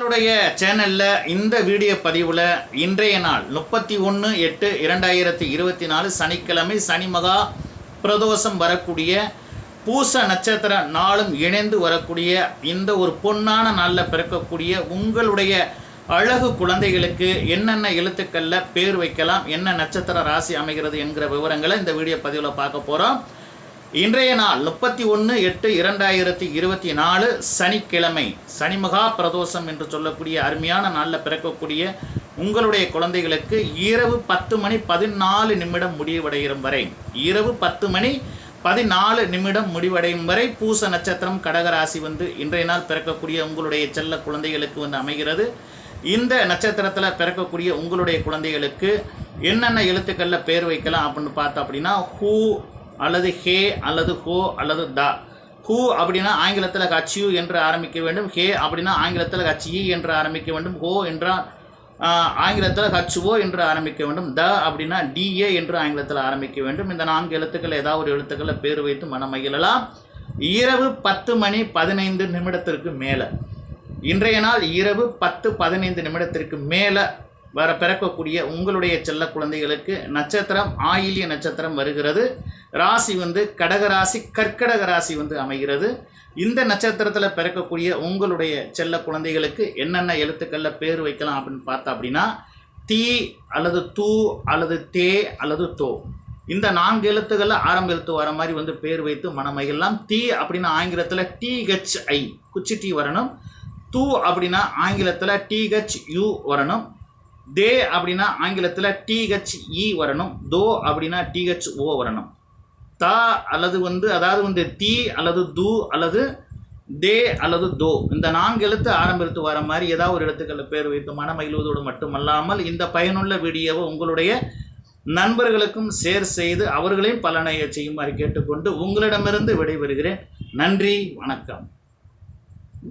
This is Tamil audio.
உங்களுடைய சேனலில் இந்த வீடியோ பதிவில் இன்றைய நாள் முப்பத்தி ஒன்று எட்டு இரண்டாயிரத்தி இருபத்தி நாலு சனிக்கிழமை சனி மகா பிரதோஷம் வரக்கூடிய பூச நட்சத்திர நாளும் இணைந்து வரக்கூடிய இந்த ஒரு பொன்னான நாளில் பிறக்கக்கூடிய உங்களுடைய அழகு குழந்தைகளுக்கு என்னென்ன எழுத்துக்களில் பேர் வைக்கலாம் என்ன நட்சத்திர ராசி அமைகிறது என்கிற விவரங்களை இந்த வீடியோ பதிவில் பார்க்க போகிறோம் இன்றைய நாள் முப்பத்தி ஒன்று எட்டு இரண்டாயிரத்தி இருபத்தி நாலு சனிக்கிழமை. சனிமகா பிரதோஷம் என்று சொல்லக்கூடிய அருமையான நாளில் பிறக்கக்கூடிய உங்களுடைய குழந்தைகளுக்கு இரவு பத்து மணி பதினாலு நிமிடம் முடிவடையும் வரை. இரவு பத்து மணி பதினாலு நிமிடம் முடிவடையும் வரை பூச நட்சத்திரம் கடகராசி வந்து இன்றைய நாள் பிறக்கக்கூடிய உங்களுடைய செல்ல குழந்தைகளுக்கு வந்து அமைகிறது. இந்த நட்சத்திரத்தில் பிறக்கக்கூடிய உங்களுடைய குழந்தைகளுக்கு என்னென்ன எழுத்துக்களில் பேர் வைக்கலாம் அப்படின்னு பார்த்தோம் அப்படின்னா ஹூ அல்லது ஹே அல்லது ஹோ அல்லது த. ஹூ அப்படின்னா ஆங்கிலத்தில் ஹச்யூ என்று ஆரம்பிக்க வேண்டும். ஹே அப்படின்னா ஆங்கிலத்தில் ஹச்இ என்று ஆரம்பிக்க வேண்டும். ஹோ என்றால் ஆங்கிலத்தில் ஹச்ஓ என்று ஆரம்பிக்க வேண்டும். த அப்படின்னா டிஏ என்று ஆங்கிலத்தில் ஆரம்பிக்க வேண்டும். இந்த நான்கு எழுத்துக்கள் ஏதாவது ஒரு எழுத்துக்களை பேர் வைத்து மனமகிழலாம் இரவு பத்து மணி பதினைந்து நிமிடத்திற்கு மேலே. இன்றைய நாள் இரவு பத்து பதினைந்து நிமிடத்திற்கு மேலே வர பிறக்கக்கூடிய உங்களுடைய செல்ல குழந்தைகளுக்கு நட்சத்திரம் ஆயிலிய நட்சத்திரம் வருகிறது. ராசி வந்து கடகராசி கற்கடக ராசி வந்து அமைகிறது. இந்த நட்சத்திரத்தில் பிறக்கக்கூடிய உங்களுடைய செல்ல குழந்தைகளுக்கு என்னென்ன எழுத்துக்களில் பேர் வைக்கலாம் அப்படின்னு பார்த்தா அப்படின்னா தீ அல்லது தூ அல்லது தே அல்லது தோ. இந்த நான்கு எழுத்துக்களில் ஆரம்ப எழுத்து வர மாதிரி வந்து பேர் வைத்து மனமகிழலாம் தீ அப்படின்னா ஆங்கிலத்தில் டிஹெச்ஐ குச்சி டீ வரணும். தூ அப்படின்னா ஆங்கிலத்தில் டிஹெச் யூ வரணும். தே அப்படின்னா ஆங்கிலத்தில் டிஹெச் இ வரணும். தோ அப்படின்னா டிஹெச் ஓ வரணும். தா அல்லது வந்து அதாவது வந்து தி அல்லது து அல்லது தே அல்லது தோ. இந்த நான்கு எழுத்து ஆரம்ப எழுத்து வர மாதிரி ஏதாவது ஒரு எழுத்துக்களில் பேர் வைத்து மனமகிழ்வதோடு மட்டுமல்லாமல் இந்த பயனுள்ள வீடியோவை உங்களுடைய நண்பர்களுக்கும் ஷேர் செய்து அவர்களையும் பலனைய செய்யுமாறு கேட்டுக்கொண்டு உங்களிடமிருந்து விடைபெறுகிறேன். நன்றி வணக்கம்.